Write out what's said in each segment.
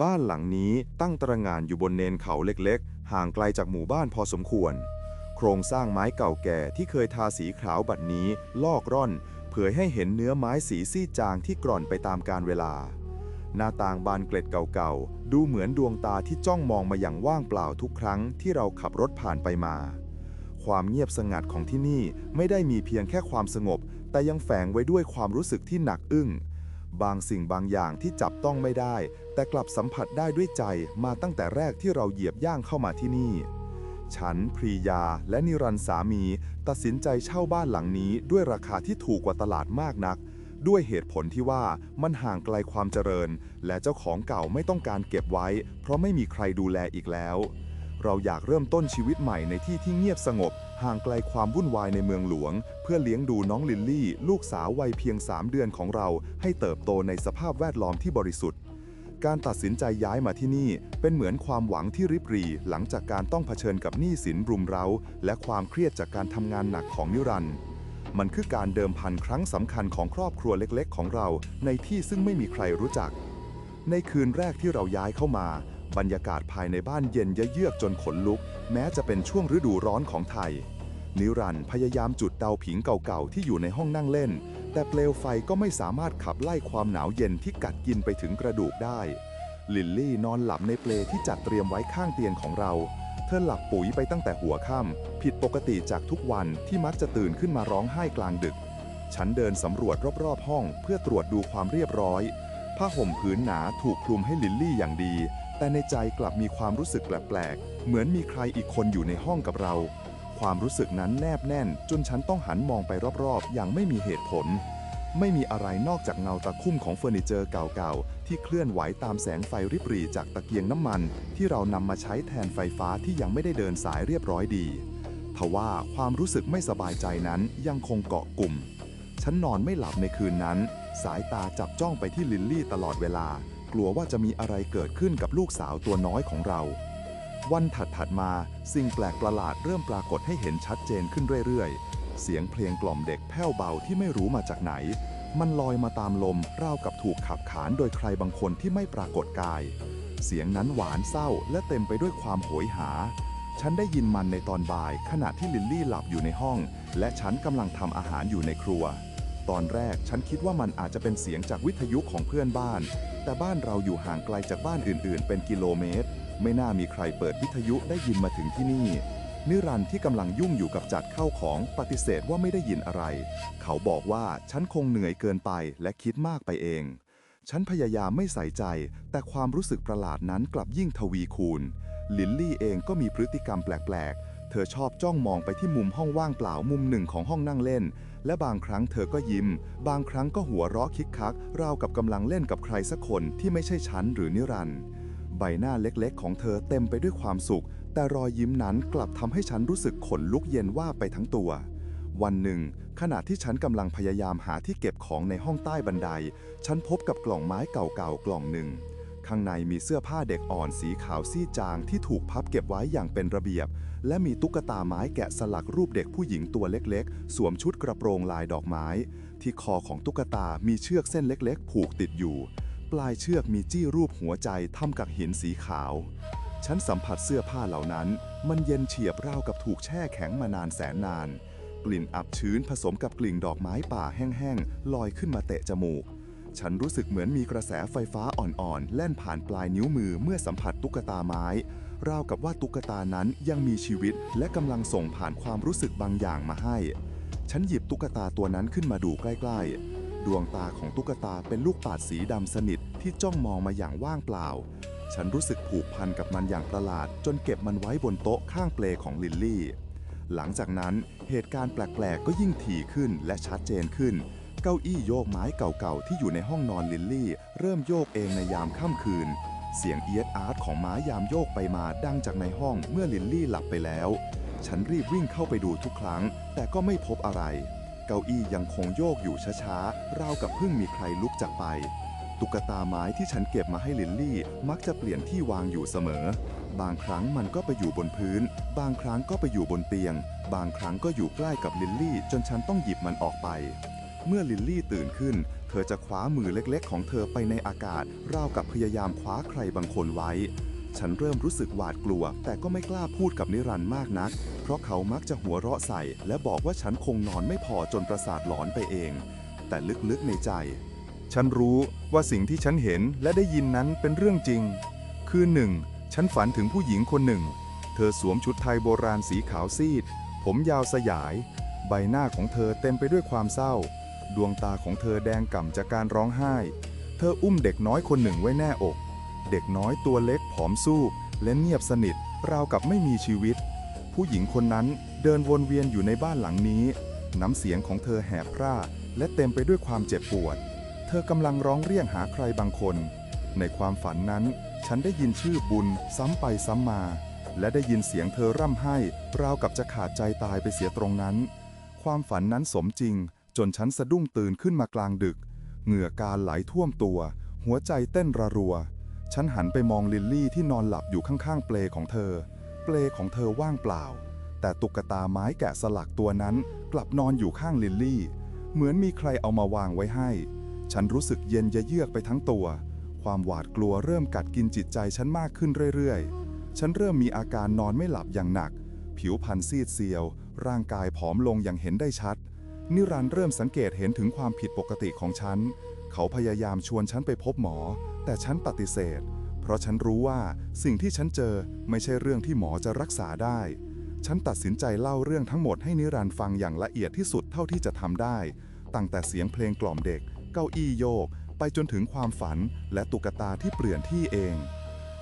บ้านหลังนี้ตั้งตระหง่านอยู่บนเนินเขาเล็กๆ ห่างไกลจากหมู่บ้านพอสมควร โครงสร้างไม้เก่าแก่ที่เคยทาสีขาวบัดนี้ ลอกร่อน เผยให้เห็นเนื้อไม้สีซีดจางที่กร่อนไปตามกาลเวลา หน้าต่างบานเกล็ดเก่าๆ ดูเหมือนดวงตาที่จ้องมองมาอย่างว่างเปล่าทุกครั้งที่เราขับรถผ่านไปมา ความเงียบสงัดของที่นี่ไม่ได้มีเพียงแค่ความสงบ แต่ยังแฝงไว้ด้วยความรู้สึกที่หนักอึ้งบางสิ่งบางอย่างที่จับต้องไม่ได้ แต่กลับสัมผัสได้ด้วยใจมาตั้งแต่แรกที่เราเหยียบย่างเข้ามาที่นี่ ฉัน พรียา และนิรันสามี ตัดสินใจเช่าบ้านหลังนี้ด้วยราคาที่ถูกกว่าตลาดมากนัก ด้วยเหตุผลที่ว่ามันห่างไกลความเจริญ และเจ้าของเก่าไม่ต้องการเก็บไว้ เพราะไม่มีใครดูแลอีกแล้ว เราอยากเริ่มต้นชีวิตใหม่ในที่ที่เงียบสงบ ห่างไกลความวุ่นวายในเมืองหลวง เพื่อเลี้ยงดูน้องลิลลี่ ลูกสาววัยเพียง 3 เดือนของเรา ให้เติบโตในสภาพแวดล้อมที่บริสุทธิ์ การตัดสินใจย้ายมาที่นี่ เป็นเหมือนความหวังที่ริบหรี่หลังจากการต้องเผชิญกับหนี้สินรุมเร้า และความเครียดจากการทำงานหนักของนิรันด์มันคือการเดิมพันครั้งสำคัญของครอบครัวเล็กๆ ของเรา ในที่ซึ่งไม่มีใครรู้จัก ในคืนแรกที่เราย้ายเข้ามา บรรยากาศภายในบ้านเย็นเยือกจนขนลุก แม้จะเป็นช่วงฤดูร้อนของไทย นิรันด์พยายามจุดเตาผิงเก่าๆที่อยู่ในห้องนั่งเล่น แต่เปลวไฟก็ไม่สามารถขับไล่ความหนาวเย็นที่กัดกินไปถึงกระดูกได้ ลิลลี่นอนหลับในเปลที่จัดเตรียมไว้ข้างเตียงของเรา เธอหลับปุ๋ยไปตั้งแต่หัวค่ำผิดปกติจากทุกวันที่มักจะตื่นขึ้นมาร้องไห้กลางดึก ฉันเดินสำรวจรอบๆห้องเพื่อตรวจดูความเรียบร้อยผ้าห่มผืนหนาถูกคลุมให้ลิลลี่อย่างดี แต่ในใจกลับมีความรู้สึกแปลกๆ เหมือนมีใครอีกคนอยู่ในห้องกับเรา ความรู้สึกนั้นแนบแน่น จนฉันต้องหันมองไปรอบๆ อย่างไม่มีเหตุผล ไม่มีอะไรนอกจากเงาตะคุ่มของเฟอร์นิเจอร์เก่าๆ ที่เคลื่อนไหวตามแสงไฟริบหรี่จากตะเกียงน้ำมัน ที่เรานำมาใช้แทนไฟฟ้าที่ยังไม่ได้เดินสายเรียบร้อยดีทว่าความรู้สึกไม่สบายใจนั้นยังคงเกาะกลุ่ม ฉันนอนไม่หลับในคืนนั้น สายตาจับจ้องไปที่ลิลลี่ตลอดเวลา กลัวว่าจะมีอะไรเกิดขึ้นกับลูกสาวตัวน้อยของเรา วันถัดๆมาสิ่งแปลกประหลาดเริ่มปรากฏให้เห็นชัดเจนขึ้นเรื่อยๆ เสียงเพลงกล่อมเด็กแผ่วเบาที่ไม่รู้มาจากไหน มันลอยมาตามลมราวกับถูกขับขานโดยใครบางคนที่ไม่ปรากฏกาย เสียงนั้นหวานเศร้าและเต็มไปด้วยความโหยหา ฉันได้ยินมันในตอนบ่าย ขณะที่ลิลลี่หลับอยู่ในห้อง และฉันกำลังทำอาหารอยู่ในครัว ตอนแรกฉันคิดว่ามันอาจจะเป็นเสียงจากวิทยุของเพื่อนบ้าน แต่บ้านเราอยู่ห่างไกลจากบ้านอื่น ๆ เป็นกิโลเมตร ไม่น่ามีใครเปิดวิทยุได้ยินมาถึงที่นี่ นิรันที่กำลังยุ่งอยู่กับจัดเข้าของปฏิเสธว่าไม่ได้ยินอะไร เขาบอกว่าฉันคงเหนื่อยเกินไปและคิดมากไปเอง ฉันพยายามไม่ใส่ใจ แต่ความรู้สึกประหลาดนั้นกลับยิ่งทวีคูณ ลิลลี่เองก็มีพฤติกรรมแปลกๆ เธอชอบจ้องมองไปที่มุมห้องว่างเปล่ามุมหนึ่งของห้องนั่งเล่น และบางครั้งเธอก็ยิ้ม บางครั้งก็หัวเราะคิกคัก ราวกับกำลังเล่นกับใครสักคนที่ไม่ใช่ฉันหรือนิรันด์ ใบหน้าเล็กๆ ของเธอเต็มไปด้วยความสุข แต่รอยยิ้มนั้นกลับทำให้ฉันรู้สึกขนลุกเย็นว่าไปทั้งตัว วันหนึ่ง ขณะที่ฉันกำลังพยายามหาที่เก็บของในห้องใต้บันได ฉันพบกับกล่องไม้เก่าๆกล่องหนึ่ง ข้างในมีเสื้อผ้าเด็กอ่อนสีขาวซีดจางที่ถูกพับเก็บไว้อย่างเป็นระเบียบ และมีตุ๊กตาไม้แกะสลักรูปเด็กผู้หญิงตัวเล็กๆ สวมชุดกระโปรงลายดอกไม้ ที่คอของตุ๊กตามีเชือกเส้นเล็กๆ ผูกติดอยู่ ปลายเชือกมีจี้รูปหัวใจทำกับหินสีขาว ฉันสัมผัสเสื้อผ้าเหล่านั้น มันเย็นเฉียบราวกับถูกแช่แข็งมานานแสนนาน กลิ่นอับชื้นผสมกับกลิ่นดอกไม้ป่าแห้งๆลอยขึ้นมาเตะจมูก ฉันรู้สึกเหมือนมีกระแสไฟฟ้าอ่อนๆ แล่นผ่านปลายนิ้วมือเมื่อสัมผัสตุ๊กตาไม้ ราวกับว่าตุ๊กตานั้นยังมีชีวิต และกำลังส่งผ่านความรู้สึกบางอย่างมาให้ ฉันหยิบตุ๊กตาตัวนั้นขึ้นมาดูใกล้ๆ ดวงตาของตุ๊กตาเป็นลูกปาดสีดำสนิทที่จ้องมองมาอย่างว่างเปล่า ฉันรู้สึกผูกพันกับมันอย่างประหลาด จนเก็บมันไว้บนโต๊ะข้างเปลของลิลลี่ หลังจากนั้นเหตุการณ์แปลกๆ ก็ยิ่งถี่ขึ้นและชัดเจนขึ้น เก้าอี้โยกไม้เก่าๆ ที่อยู่ในห้องนอนลิลลี่ เริ่มโยกเองในยามค่ำคืน เสียงเอียดอาร์ตของไม้ยามโยกไปมาดังจากในห้องเมื่อลิลลี่หลับไปแล้ว ฉันรีบวิ่งเข้าไปดูทุกครั้ง แต่ก็ไม่พบอะไร เก้าอี้ยังคงโยกอยู่ช้าๆ ราวกับเพิ่งมีใครลุกจากไป ตุ๊กตาไม้ที่ฉันเก็บมาให้ลิลลี่ มักจะเปลี่ยนที่วางอยู่เสมอ บางครั้งมันก็ไปอยู่บนพื้น บางครั้งก็ไปอยู่บนเตียง บางครั้งก็อยู่ใกล้กับลิลลี่ จนฉันต้องหยิบมันออกไป เมื่อลิลลี่ตื่นขึ้นเธเธอจะคว้ามือเล็กๆ ของเธอไปในอากาศ ราวกับพยายามคว้าใครบางคนไว้ ฉันเริ่มรู้สึกหวาดกลัว แต่ก็ไม่กล้าพูดกับนิรันดร์มากนัก เพราะเขามักจะหัวเราะใส่ และบอกว่าฉันคงนอนไม่พอจนประสาทหลอนไปเอง แต่ลึกๆในใจ ฉันรู้ว่าสิ่งที่ฉันเห็นและได้ยินนั้นเป็นเรื่องจริง คือหนึ่งฉันฝันถึงผู้หญิงคนหนึ่ง เธอสวมชุดไทยโบราณสีขาวซีด ผมยาวสยาย ใบหน้าของเธอเต็มไปด้วยความเศร้า ดวงตาของเธอแดงก่ำจากการร้องไห้ เธออุ้มเด็กน้อยคนหนึ่งไว้แน่อก เด็กน้อยตัวเล็กผอมซูบและเงียบสนิท ราวกับไม่มีชีวิต ผู้หญิงคนนั้นเดินวนเวียนอยู่ในบ้านหลังนี้ น้ำเสียงของเธอแหบพร่า และเต็มไปด้วยความเจ็บปวด เธอกำลังร้องเรียกหาใครบางคน ในความฝันนั้น ฉันได้ยินชื่อบุญซ้ำไปซ้ำมา และได้ยินเสียงเธอร่ำไห้ ราวกับจะขาดใจตายไปเสียตรงนั้น ความฝันนั้นสมจริง จนฉันสะดุ้งตื่นขึ้นมากลางดึก เหงื่อการไหลท่วมตัว หัวใจเต้นระรัว ฉันหันไปมองลิลลี่ที่นอนหลับอยู่ข้างๆ เปลของเธอ เปลของเธอว่างเปล่า แต่ตุ๊กตาไม้แกะสลักตัวนั้นกลับนอนอยู่ข้างลิลลี่ เหมือนมีใครเอามาวางไว้ให้ ฉันรู้สึกเย็นเยือกไปทั้งตัว ความหวาดกลัวเริ่มกัดกินจิตใจฉันมากขึ้นเรื่อยๆ ฉันเริ่มมีอาการนอนไม่หลับอย่างหนัก ผิวพรรณซีดเซียว ร่างกายผอมลงอย่างเห็นได้ชัด นิรันด์เริ่มสังเกตเห็นถึงความผิดปกติของฉัน เขาพยายามชวนฉันไปพบหมอ แต่ฉันปฏิเสธ เพราะฉันรู้ว่าสิ่งที่ฉันเจอไม่ใช่เรื่องที่หมอจะรักษาได้ ฉันตัดสินใจเล่าเรื่องทั้งหมดให้นิรันต์ฟังอย่างละเอียดที่สุดเท่าที่จะทำได้ ตั้งแต่เสียงเพลงกล่อมเด็ก เก้าอี้โยก ไปจนถึงความฝันและตุ๊กตาที่เปลี่ยนที่เอง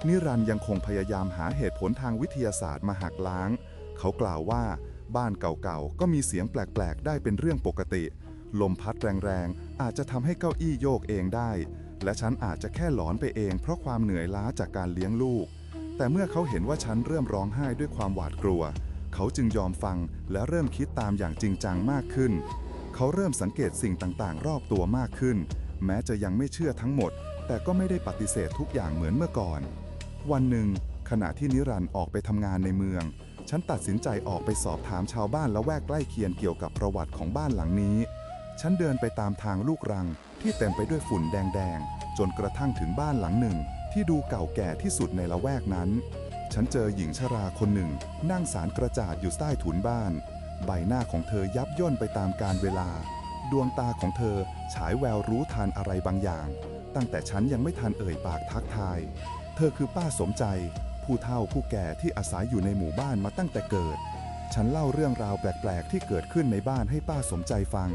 นิรันต์ยังคงพยายามหาเหตุผลทางวิทยาศาสตร์มาหักล้าง เขากล่าวว่าบ้านเก่าๆ ก็มีเสียงแปลก ๆ ได้เป็นเรื่องปกติ ลมพัดแรง ๆ อาจจะทำให้เก้าอี้โยกเองได้ และฉันอาจจะแค่หลอนไปเองเพราะความเหนื่อยล้าจากการเลี้ยงลูก แต่เมื่อเขาเห็นว่าฉันเริ่มร้องไห้ด้วยความหวาดกลัว เขาจึงยอมฟังและเริ่มคิดตามอย่างจริงจังมากขึ้น เขาเริ่มสังเกตสิ่งต่างๆ รอบตัวมากขึ้น แม้จะยังไม่เชื่อทั้งหมด แต่ก็ไม่ได้ปฏิเสธทุกอย่างเหมือนเมื่อก่อน วันหนึ่ง ขณะที่นิรันด์ออกไปทำงานในเมือง ฉันตัดสินใจออกไปสอบถามชาวบ้านละแวกใกล้เคียงเกี่ยวกับประวัติของบ้านหลังนี้ ฉันเดินไปตามทางลูกรัง ที่เต็มไปด้วยฝุ่นแดงๆ จนกระทั่งถึงบ้านหลังหนึ่ง ที่ดูเก่าแก่ที่สุดในละแวกนั้น ฉันเจอหญิงชราคนหนึ่ง นั่งสารกระจาดอยู่ใต้ถุนบ้าน ใบหน้าของเธอยับย่นไปตามกาลเวลา ดวงตาของเธอฉายแววรู้ทันอะไรบางอย่าง ตั้งแต่ฉันยังไม่ทันเอ่ยปากทักทาย เธอคือป้าสมใจ ผู้เฒ่าผู้แก่ที่อาศัยอยู่ในหมู่บ้านมาตั้งแต่เกิด ฉันเล่าเรื่องราวแปลกๆ ที่เกิดขึ้นในบ้านให้ป้าสมใจฟัง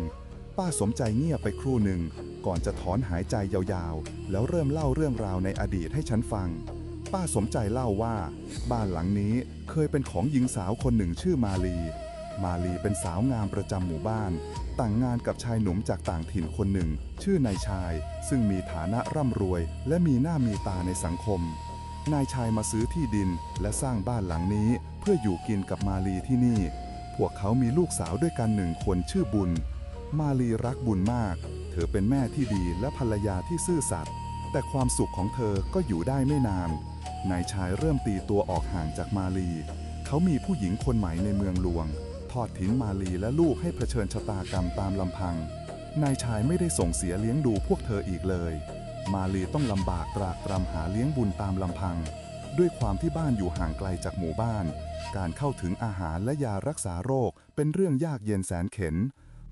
ป้าสมใจเงียบไปครู่หนึ่ง ก่อนจะถอนหายใจยาวๆ แล้วเริ่มเล่าเรื่องราวในอดีตให้ฉันฟัง ป้าสมใจเล่าว่า บ้านหลังนี้เคยเป็นของหญิงสาวคนหนึ่งชื่อมาลี มาลีเป็นสาวงามประจำหมู่บ้าน แต่งงานกับชายหนุ่มจากต่างถิ่นคนหนึ่ง ชื่อนายชาย ซึ่งมีฐานะร่ำรวย และมีหน้ามีตาในสังคม นายชายมาซื้อที่ดินและสร้างบ้านหลังนี้เพื่ออยู่กินกับมาลีที่นี่ พวกเขามีลูกสาวด้วยกันหนึ่งคนชื่อบุญ มาลีรักบุญมาก เธอเป็นแม่ที่ดีและภรรยาที่ซื่อสัตย์ แต่ความสุขของเธอก็อยู่ได้ไม่นาน นายชายเริ่มตีตัวออกห่างจากมาลี เขามีผู้หญิงคนใหม่ในเมืองหลวง ทอดทิ้งมาลีและลูกให้เผชิญชะตากรรมตามลำพัง นายชายไม่ได้ส่งเสียเลี้ยงดูพวกเธออีกเลย มาลีต้องลำบากตรากตรำหาเลี้ยงบุญตามลำพัง ด้วยความที่บ้านอยู่ห่างไกลจากหมู่บ้าน การเข้าถึงอาหารและยารักษาโรคเป็นเรื่องยากเย็นแสนเข็น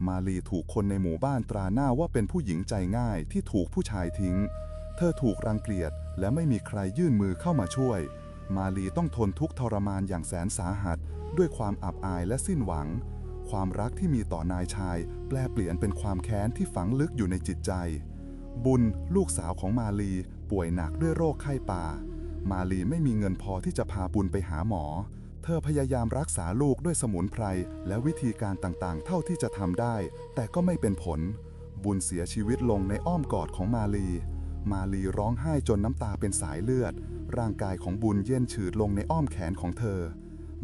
มาลีถูกคนในหมู่บ้านตราหน้าว่าเป็นผู้หญิงใจง่ายที่ถูกผู้ชายทิ้ง เธอถูกรังเกียจและไม่มีใครยื่นมือเข้ามาช่วย มาลีต้องทนทุกข์ทรมานอย่างแสนสาหัส ด้วยความอับอายและสิ้นหวัง ความรักที่มีต่อนายชาย แปลเปลี่ยนเป็นความแค้นที่ฝังลึกอยู่ในจิตใจ บุญลูกสาวของมาลีป่วยหนักด้วยโรคไข้ป่า มาลีไม่มีเงินพอที่จะพาบุญไปหาหมอ เธอพยายามรักษาลูกด้วยสมุนไพรและวิธีการต่างๆ เท่าที่จะทำได้ แต่ก็ไม่เป็นผล บุญเสียชีวิตลงในอ้อมกอดของมาลี มาลีร้องไห้จนน้ำตาเป็นสายเลือด ร่างกายของบุญเย็นฉืดลงในอ้อมแขนของเธอ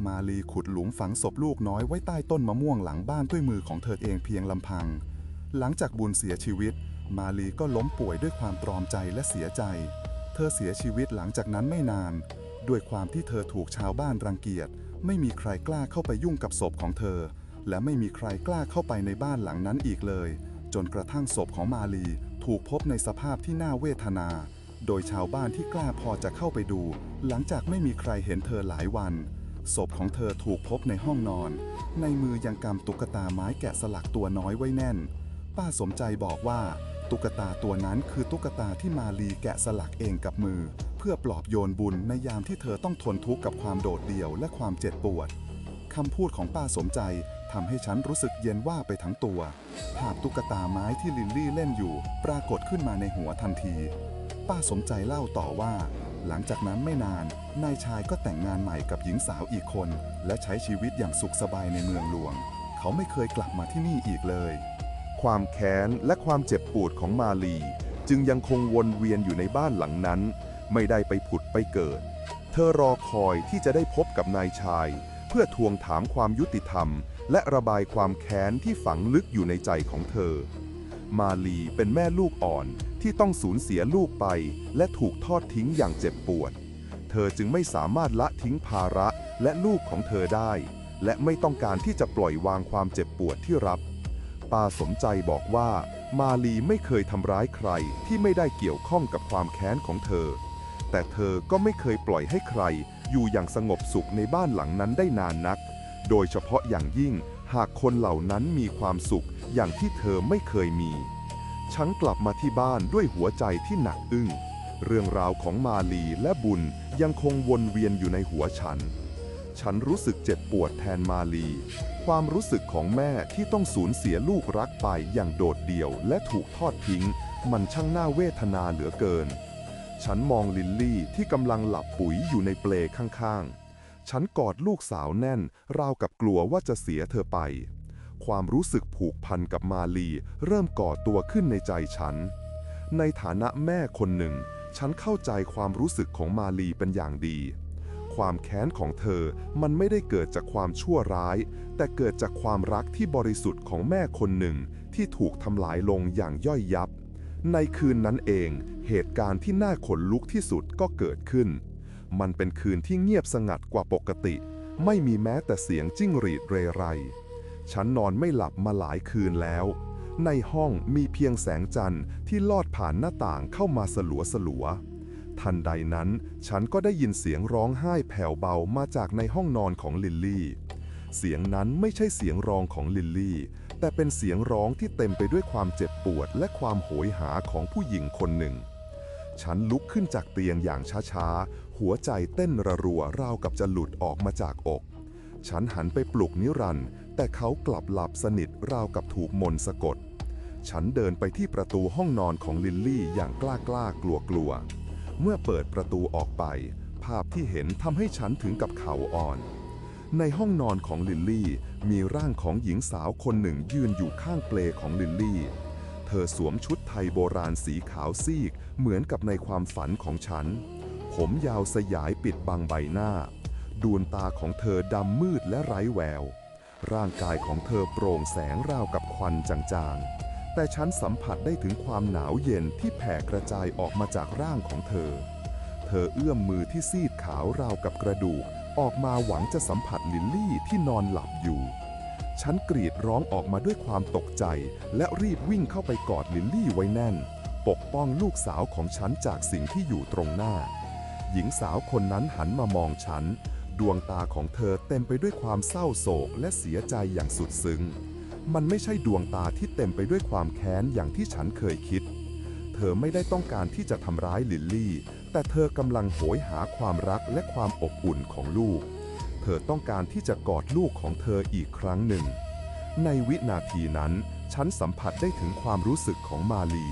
มาลีขุดหลุมฝังศพลูกน้อยไว้ใต้ต้นมะม่วงหลังบ้านด้วยมือของเธอเองเพียงลำพัง หลังจากบุญเสียชีวิต มาลีก็ล้มป่วยด้วยความตรอมใจและเสียใจ เธอเสียชีวิตหลังจากนั้นไม่นาน ด้วยความที่เธอถูกชาวบ้านรังเกียจ ไม่มีใครกล้าเข้าไปยุ่งกับศพของเธอ และไม่มีใครกล้าเข้าไปในบ้านหลังนั้นอีกเลย จนกระทั่งศพของมาลีถูกพบในสภาพที่น่าเวทนา โดยชาวบ้านที่กล้าพอจะเข้าไปดู หลังจากไม่มีใครเห็นเธอหลายวัน ศพของเธอถูกพบในห้องนอน ในมือยังกำตุ๊กตาไม้แกะสลักตัวน้อยไว้แน่น ป้าสมใจบอกว่า ตุ๊กตาตัวนั้นคือตุ๊กตาที่มาลีแกะสลักเองกับมือ เพื่อปลอบโยนบุญในยามที่เธอต้องทนทุกข์กับความโดดเดี่ยวและความเจ็บปวดคำพูดของป้าสมใจทำให้ฉันรู้สึกเย็นว่าไปทั้งตัว ภาพตุ๊กตาไม้ที่ลิลลี่เล่นอยู่ ปรากฏขึ้นมาในหัวทันที ป้าสมใจเล่าต่อว่า หลังจากนั้นไม่นาน นายชายก็แต่งงานใหม่กับหญิงสาวอีกคน และใช้ชีวิตอย่างสุขสบายในเมืองหลวง เขาไม่เคยกลับมาที่นี่อีกเลย ความแค้นและความเจ็บปวดของมาลี จึงยังคงวนเวียนอยู่ในบ้านหลังนั้น ไม่ได้ไปผุดไปเกิด เธอรอคอยที่จะได้พบกับนายชาย เพื่อทวงถามความยุติธรรม และระบายความแค้นที่ฝังลึกอยู่ในใจของเธอ มาลีเป็นแม่ลูกอ่อนที่ต้องสูญเสียลูกไป และถูกทอดทิ้งอย่างเจ็บปวด เธอจึงไม่สามารถละทิ้งภาระและลูกของเธอได้ และไม่ต้องการที่จะปล่อยวางความเจ็บปวดที่รับป้าสมใจบอกว่า มาลีไม่เคยทำร้ายใครที่ไม่ได้เกี่ยวข้องกับความแค้นของเธอ แต่เธอก็ไม่เคยปล่อยให้ใคร อยู่อย่างสงบสุขในบ้านหลังนั้นได้นานนัก โดยเฉพาะอย่างยิ่งหากคนเหล่านั้นมีความสุขอย่างที่เธอไม่เคยมี ฉันกลับมาที่บ้านด้วยหัวใจที่หนักอึ้ง เรื่องราวของมาลีและบุญยังคงวนเวียนอยู่ในหัวฉัน ฉันรู้สึกเจ็บปวดแทนมาลี ความรู้สึกของแม่ที่ต้องสูญเสียลูกรักไปอย่างโดดเดี่ยวและถูกทอดทิ้ง มันช่างน่าเวทนาเหลือเกิน ฉันมองลิลลี่ที่กำลังหลับปุ๋ยอยู่ในเปลข้างๆ ฉันกอดลูกสาวแน่น ราวกับกลัวว่าจะเสียเธอไป ความรู้สึกผูกพันกับมาลีเริ่มก่อตัวขึ้นในใจฉัน ในฐานะแม่คนหนึ่ง ฉันเข้าใจความรู้สึกของมาลีเป็นอย่างดี ความแค้นของเธอมันไม่ได้เกิดจากความชั่วร้าย แต่เกิดจากความรักที่บริสุทธิ์ของแม่คนหนึ่งที่ถูกทำลายลงอย่างย่อยยับ ในคืนนั้นเอง เหตุการณ์ที่น่าขนลุกที่สุดก็เกิดขึ้น มันเป็นคืนที่เงียบสงัดกว่าปกติ ไม่มีแม้แต่เสียงจิ้งหรีดเรไร ฉันนอนไม่หลับมาหลายคืนแล้ว ในห้องมีเพียงแสงจันทร์ที่ลอดผ่านหน้าต่างเข้ามาสลัวสลัวทันใดนั้น ฉันก็ได้ยินเสียงร้องไห้แผ่วเบามาจากในห้องนอนของลิลลี่ เสียงนั้นไม่ใช่เสียงร้องของลิลลี่ แต่เป็นเสียงร้องที่เต็มไปด้วยความเจ็บปวดและความโหยหาของผู้หญิงคนหนึ่ง ฉันลุกขึ้นจากเตียงอย่างช้าๆ หัวใจเต้นระรัวราวกับจะหลุดออกมาจากอก ฉันหันไปปลุกนิรันด์แต่เขากลับหลับสนิทราวกับถูกมนต์สะกด ฉันเดินไปที่ประตูห้องนอนของลิลลี่อย่างกล้ากล้ากลัวกลัวๆเมื่อเปิดประตูออกไป ภาพที่เห็นทำให้ฉันถึงกับเข่าอ่อน ในห้องนอนของลิลลี่ มีร่างของหญิงสาวคนหนึ่งยืนอยู่ข้างเปลของลิลลี่ เธอสวมชุดไทยโบราณสีขาวซีก เหมือนกับในความฝันของฉัน ผมยาวสยายปิดบังใบหน้า ดวงตาของเธอดำมืดและไร้แวว ร่างกายของเธอโปร่งแสงราวกับควันจางๆ แต่ฉันสัมผัสได้ถึงความหนาวเย็นที่แผ่กระจายออกมาจากร่างของเธอ เธอเอื้อมมือที่ซีดขาวราวกับกระดูก ออกมาหวังจะสัมผัสลิลลี่ที่นอนหลับอยู่ ฉันกรีดร้องออกมาด้วยความตกใจ และรีบวิ่งเข้าไปกอดลิลลี่ไว้แน่น ปกป้องลูกสาวของฉันจากสิ่งที่อยู่ตรงหน้า หญิงสาวคนนั้นหันมามองฉัน ดวงตาของเธอเต็มไปด้วยความเศร้าโศกและเสียใจอย่างสุดซึ้ง มันไม่ใช่ดวงตาที่เต็มไปด้วยความแค้นอย่างที่ฉันเคยคิด เธอไม่ได้ต้องการที่จะทำร้ายลิลลี่ แต่เธอกำลังโหยหาความรักและความอบอุ่นของลูก เธอต้องการที่จะกอดลูกของเธออีกครั้งหนึ่ง ในวินาทีนั้น ฉันสัมผัสได้ถึงความรู้สึกของมาลี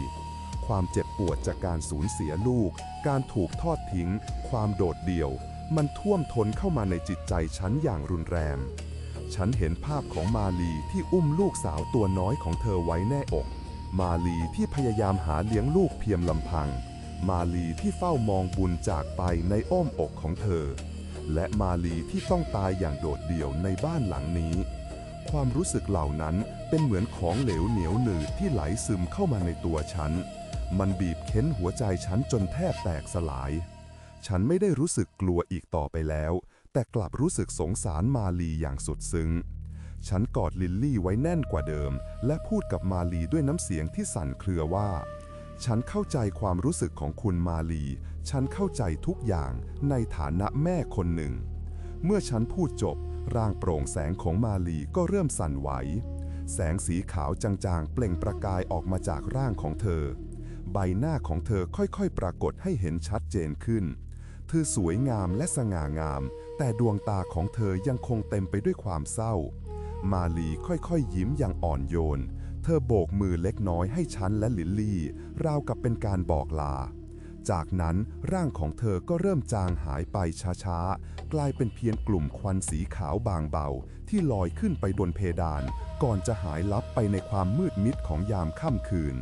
ความเจ็บปวดจากการสูญเสียลูก การถูกทอดทิ้ง ความโดดเดี่ยว มันท่วมท้นเข้ามาในจิตใจฉันอย่างรุนแรง ฉันเห็นภาพของมาลีที่อุ้มลูกสาวตัวน้อยของเธอไว้แน่อก มาลีที่พยายามหาเลี้ยงลูกเพียงลำพัง มาลีที่เฝ้ามองบุญจากไปในอ้อมอกของเธอ และมาลีที่ต้องตายอย่างโดดเดี่ยวในบ้านหลังนี้ ความรู้สึกเหล่านั้นเป็นเหมือนของเหลวเหนียวหนืดที่ไหลซึมเข้ามาในตัวฉัน มันบีบเค้นหัวใจฉันจนแทบแตกสลาย ฉันไม่ได้รู้สึกกลัวอีกต่อไปแล้ว แต่กลับรู้สึกสงสารมาลีอย่างสุดซึ้งฉันกอดลิลลี่ไว้แน่นกว่าเดิม และพูดกับมาลีด้วยน้ำเสียงที่สั่นเครือว่า ฉันเข้าใจความรู้สึกของคุณมาลี ฉันเข้าใจทุกอย่างในฐานะแม่คนหนึ่ง เมื่อฉันพูดจบ ร่างโปร่งแสงของมาลีก็เริ่มสั่นไหว แสงสีขาวจางๆ เปล่งประกายออกมาจากร่างของเธอ ใบหน้าของเธอค่อยๆ ปรากฏให้เห็นชัดเจนขึ้น เธอสวยงามและสง่างาม แต่ดวงตาของเธอยังคงเต็มไปด้วยความเศร้า มาลีค่อยๆ ยิ้มอย่างอ่อนโยน เธอโบกมือเล็กน้อยให้ฉันและลิลลี่ ราวกับเป็นการบอกลา จากนั้นร่างของเธอก็เริ่มจางหายไปช้าๆ กลายเป็นเพียงกลุ่มควันสีขาวบางเบา ที่ลอยขึ้นไปบนเพดาน ก่อนจะหายลับไปในความมืดมิดของยามค่ำคืน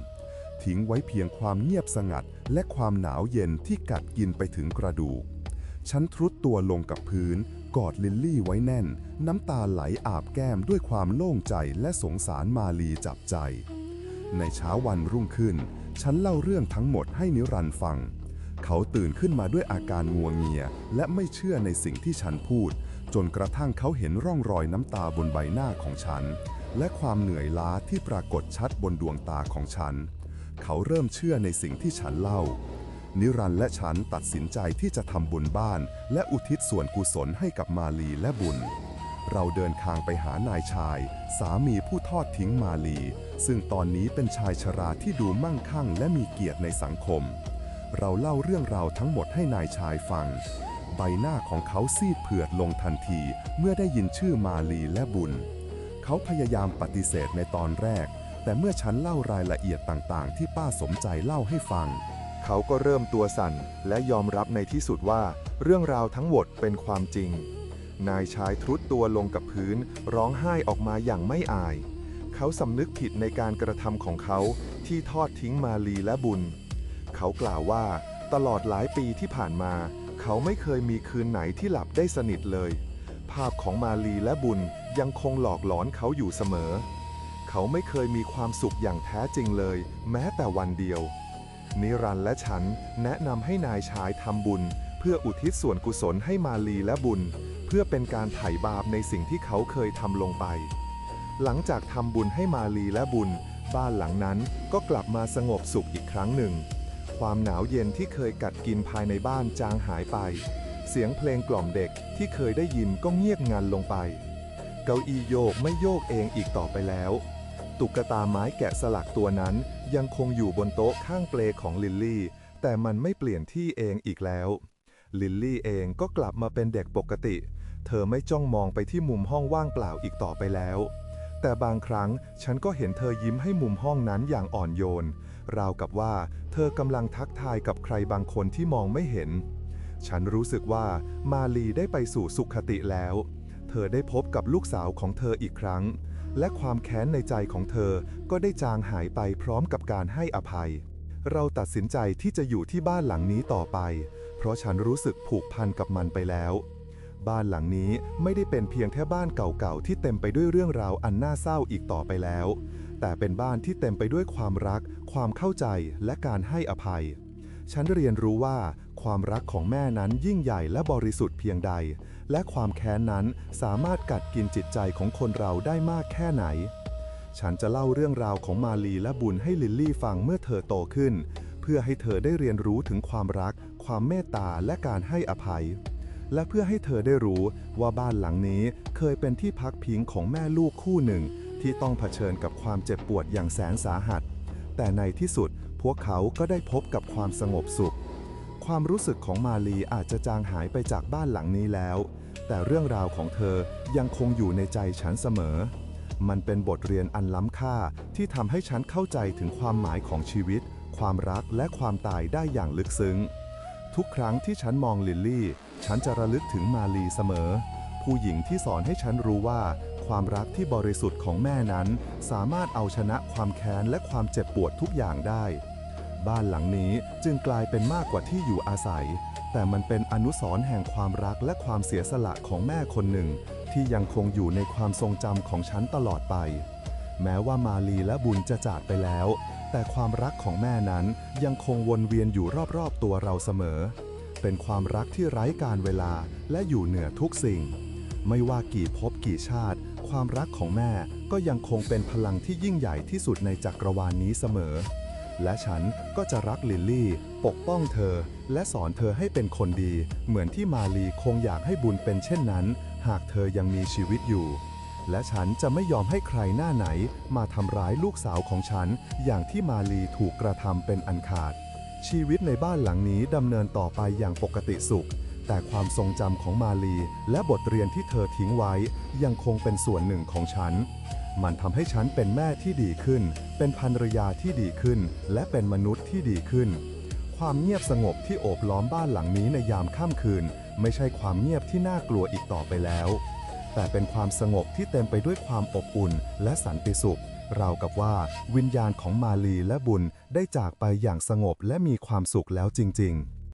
ทิ้งไว้เพียงความเงียบสงัด และความหนาวเย็นที่กัดกินไปถึงกระดูกฉันทรุดตัวลงกับพื้น กอดลิลลี่ไว้แน่น น้ำตาไหลอาบแก้มด้วยความโล่งใจและสงสารมาลีจับใจ ในเช้าวันรุ่งขึ้น ฉันเล่าเรื่องทั้งหมดให้นิรันต์ฟัง เขาตื่นขึ้นมาด้วยอาการงัวงเงีย และไม่เชื่อในสิ่งที่ฉันพูด จนกระทั่งเขาเห็นร่องรอยน้ำตาบนใบหน้าของฉัน และความเหนื่อยล้าที่ปรากฏชัดบนดวงตาของฉัน เขาเริ่มเชื่อในสิ่งที่ฉันเล่า นิรันและฉันตัดสินใจที่จะทำบุญบ้าน และอุทิศส่วนกุศลให้กับมาลีและบุญ เราเดินทางไปหานายชาย สามีผู้ทอดทิ้งมาลี ซึ่งตอนนี้เป็นชายชราที่ดูมั่งคั่งและมีเกียรติในสังคม เราเล่าเรื่องราวทั้งหมดให้นายชายฟัง ใบหน้าของเขาซีดเผือดลงทันทีเมื่อได้ยินชื่อมาลีและบุญ เขาพยายามปฏิเสธในตอนแรก แต่เมื่อฉันเล่ารายละเอียดต่างๆ ที่ป้าสมใจเล่าให้ฟัง เขาก็เริ่มตัวสั่นและยอมรับในที่สุดว่า เรื่องราวทั้งหมดเป็นความจริง นายชายทรุดตัวลงกับพื้นร้องไห้ออกมาอย่างไม่อาย เขาสำนึกผิดในการกระทำของเขาที่ทอดทิ้งมาลีและบุญ เขากล่าวว่า ตลอดหลายปีที่ผ่านมา เขาไม่เคยมีคืนไหนที่หลับได้สนิทเลย ภาพของมาลีและบุญยังคงหลอกหลอนเขาอยู่เสมอ เขาไม่เคยมีความสุขอย่างแท้จริงเลย แม้แต่วันเดียว นิรันและฉันแนะนำให้นายชายทำบุญ เพื่ออุทิศส่วนกุศลให้มาลีและบุญ เพื่อเป็นการไถ่บาปในสิ่งที่เขาเคยทำลงไป หลังจากทำบุญให้มาลีและบุญ บ้านหลังนั้นก็กลับมาสงบสุขอีกครั้งหนึ่ง ความหนาวเย็นที่เคยกัดกินภายในบ้านจางหายไป เสียงเพลงกล่อมเด็กที่เคยได้ยินก็เงียบงันลงไป เก้าอี้โยกไม่โยกเองอีกต่อไปแล้ว ตุ๊กตาไม้แกะสลักตัวนั้นยังคงอยู่บนโต๊ะข้างเปลของลิลลี่ แต่มันไม่เปลี่ยนที่เองอีกแล้ว ลิลลี่เองก็กลับมาเป็นเด็กปกติ เธอไม่จ้องมองไปที่มุมห้องว่างเปล่าอีกต่อไปแล้ว แต่บางครั้งฉันก็เห็นเธอยิ้มให้มุมห้องนั้นอย่างอ่อนโยน ราวกับว่าเธอกำลังทักทายกับใครบางคนที่มองไม่เห็น ฉันรู้สึกว่ามาลีได้ไปสู่สุขติแล้ว เธอได้พบกับลูกสาวของเธออีกครั้ง และความแค้นในใจของเธอก็ได้จางหายไปพร้อมกับการให้อภัย เราตัดสินใจที่จะอยู่ที่บ้านหลังนี้ต่อไป เพราะฉันรู้สึกผูกพันกับมันไปแล้ว บ้านหลังนี้ไม่ได้เป็นเพียงแค่บ้านเก่าๆที่เต็มไปด้วยเรื่องราวอันน่าเศร้าอีกต่อไปแล้ว แต่เป็นบ้านที่เต็มไปด้วยความรัก ความเข้าใจและการให้อภัย ฉันเรียนรู้ว่าความรักของแม่นั้นยิ่งใหญ่และบริสุทธิ์เพียงใด และความแค้นนั้นสามารถกัดกินจิตใจของคนเราได้มากแค่ไหน ฉันจะเล่าเรื่องราวของมาลีและบุญให้ลิลลี่ฟังเมื่อเธอโตขึ้น เพื่อให้เธอได้เรียนรู้ถึงความรัก ความเมตตาและการให้อภัย และเพื่อให้เธอได้รู้ว่าบ้านหลังนี้เคยเป็นที่พักพิงของแม่ลูกคู่หนึ่ง ที่ต้องเผชิญกับความเจ็บปวดอย่างแสนสาหัส แต่ในที่สุดพวกเขาก็ได้พบกับความสงบสุข ความรู้สึกของมาลีอาจจะจางหายไปจากบ้านหลังนี้แล้ว แต่เรื่องราวของเธอยังคงอยู่ในใจฉันเสมอ มันเป็นบทเรียนอันล้ำค่าที่ทำให้ฉันเข้าใจถึงความหมายของชีวิต ความรักและความตายได้อย่างลึกซึ้ง ทุกครั้งที่ฉันมองลิลลี่ ฉันจะระลึกถึงมาลีเสมอ ผู้หญิงที่สอนให้ฉันรู้ว่า ความรักที่บริสุทธิ์ของแม่นั้น สามารถเอาชนะความแค้นและความเจ็บปวดทุกอย่างได้ บ้านหลังนี้จึงกลายเป็นมากกว่าที่อยู่อาศัย แต่มันเป็นอนุสรณ์แห่งความรักและความเสียสละของแม่คนหนึ่ง ที่ยังคงอยู่ในความทรงจำของฉันตลอดไป แม้ว่ามาลีและบุญจะจากไปแล้ว แต่ความรักของแม่นั้นยังคงวนเวียนอยู่รอบๆตัวเราเสมอ เป็นความรักที่ไร้การเวลาและอยู่เหนือทุกสิ่ง ไม่ว่ากี่ภพกี่ชาติ ความรักของแม่ก็ยังคงเป็นพลังที่ยิ่งใหญ่ที่สุดในจักรวาลนี้เสมอ และฉันก็จะรักลิลลี่ ปกป้องเธอ และสอนเธอให้เป็นคนดี เหมือนที่มาลีคงอยากให้บุญเป็นเช่นนั้น หากเธอยังมีชีวิตอยู่ และฉันจะไม่ยอมให้ใครหน้าไหน มาทำร้ายลูกสาวของฉัน อย่างที่มาลีถูกกระทำเป็นอันขาด ชีวิตในบ้านหลังนี้ดำเนินต่อไปอย่างปกติสุข แต่ความทรงจำของมาลี และบทเรียนที่เธอทิ้งไว้ ยังคงเป็นส่วนหนึ่งของฉัน มันทำให้ฉันเป็นแม่ที่ดีขึ้น เป็นภรรยาที่ดีขึ้น และเป็นมนุษย์ที่ดีขึ้น ความเงียบสงบที่โอบล้อมบ้านหลังนี้ในยามค่ำคืน ไม่ใช่ความเงียบที่น่ากลัวอีกต่อไปแล้ว แต่เป็นความสงบที่เต็มไปด้วยความอบอุ่นและสันติสุขราวกับว่าวิญญาณของมาลีและบุญได้จากไปอย่างสงบและมีความสุขแล้วจริง ๆ